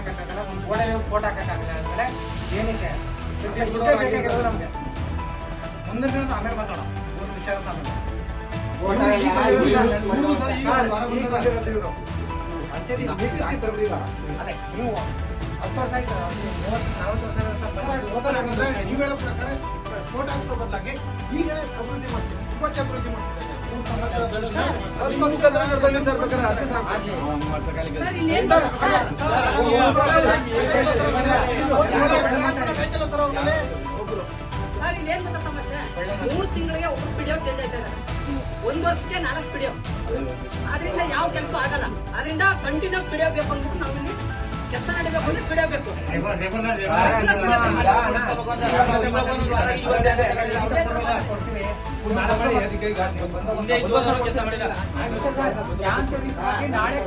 ಕಡೆ ಏನಕ್ಕೆ? ಇಷ್ಟೇ ಬೇಕಾಗಿರೋದು ನಮ್ಗೆ. ಮುಂದಿನ ದಿನ ಆಮೇಲೆ ಮಾತಾಡೋಣ ಒಂದು ವಿಷಯ ಅಂತ ಒಂದು. ಅದೇ ನೀವು ಹತ್ತು ವರ್ಷ ಆಯ್ತು? ಮೂವತ್ತು ನಲವತ್ತು ವರ್ಷ. ನೀವು ಹೇಳೋ ಪ್ರಕಾರ ಫೋಟೋ ಹಾಕ್ಸೋ ಬದಲಾಗಿ ಈಗ ಅಭಿವೃದ್ಧಿ ಮಾಡ್ತೀವಿ ಇವತ್ತು ಅಭಿವೃದ್ಧಿ ಮಾಡ್ತೀವಿ ಸರ್, ಇಲ್ಲೇನ್ ಗೊತ್ತಾ ಸಮಸ್ಯೆ? ಮೂರು ತಿಂಗಳಿಗೆ ಒಬ್ಬ ಪಿಡಿಯೋ ಚೇಂಜ್ ಆಯ್ತಾ ಒಂದು ವರ್ಷಕ್ಕೆ ನಾಲ್ಕು ಪಿಡಿಯೋ. ಅದರಿಂದ ಯಾವ ಕೆಲಸ ಆಗಲ್ಲ. ಅದರಿಂದ ಕಂಟಿನ್ಯೂ ಪಿಡಿಯೋ ಬೇಕು ಅಂದ್ಬಿಟ್ಟು ನಾವು ಕೆಲಸ ನಡಿಬೇಕು ಅಂದ್ರೆ ನಾಳೆ.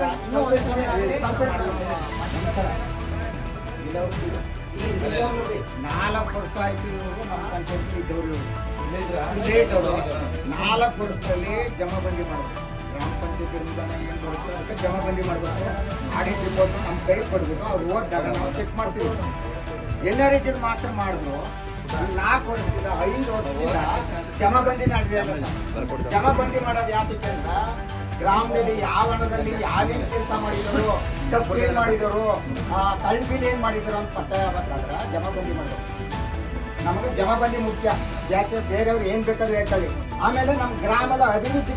ನಾಲ್ಕು ವರ್ಷ ಆಯ್ತು ನಮ್ಮ ಪಂಚಾಯತಿ ಇದ್ದವರು. ನಾಲ್ಕು ವರ್ಷದಲ್ಲಿ ಜಮಾಬಂದಿ ಮಾಡಬೇಕು ಗ್ರಾಮ ಪಂಚಾಯತಿ ಅನುದಾನ ಏನು ಬರುತ್ತೆ ಅದಕ್ಕೆ ಜಮಾಬಂದಿ ಮಾಡಬೇಕು ಆಡಿಟ್ ರಿಪೋರ್ಟ್ ನಮ್ಮ ಕೈ ಕೊಡ್ಬೇಕು ಅವ್ರು ಓದಿದಾಗ ನಾವು ಚೆಕ್ ಮಾಡ್ತೀವಿ. ಎಲ್ಲ ರೀತಿಯಲ್ಲಿ ಮಾತ್ರ ಮಾಡಿದ್ರು. ನಾಲ್ಕು ವರ್ಷದಿಂದ, ಐದು ವರ್ಷದಿಂದ ಜಮಾಬಂದಿ ನಡೆದಿಲ್ಲ ಜಮಾಬಂದಿ ಮಾಡೋದು ಯಾತಕ್ಕೆ ಅಂತ ಗ್ರಾಮದಲ್ಲಿ ಯಾವ ಹಣದಲ್ಲಿ ಯಾವೇನು ಕೆಲಸ ಮಾಡಿದರು, ತಪ್ಪು ಏನ್ ಮಾಡಿದರು ತಳ್ಬಿಲ್ ಏನು ಮಾಡಿದರು ಅಂತ ಪತ್ತೆ ಆಗಬೇಕಾದ್ರೆ ಜಮಾಬಂದಿ ಮಾಡಬೇಕು ನಮಗೆ ಜಮಾಬಂದಿ ಮುಖ್ಯ. ಯಾಕೆ? ಬೇರೆಯವ್ರು ಏನ್ ಬೇಕಾದ್ರೂ ಹೇಳ್ತಾರೆ. ಆಮೇಲೆ ನಮ್ಮ ಗ್ರಾಮದ ಅಭಿವೃದ್ಧಿ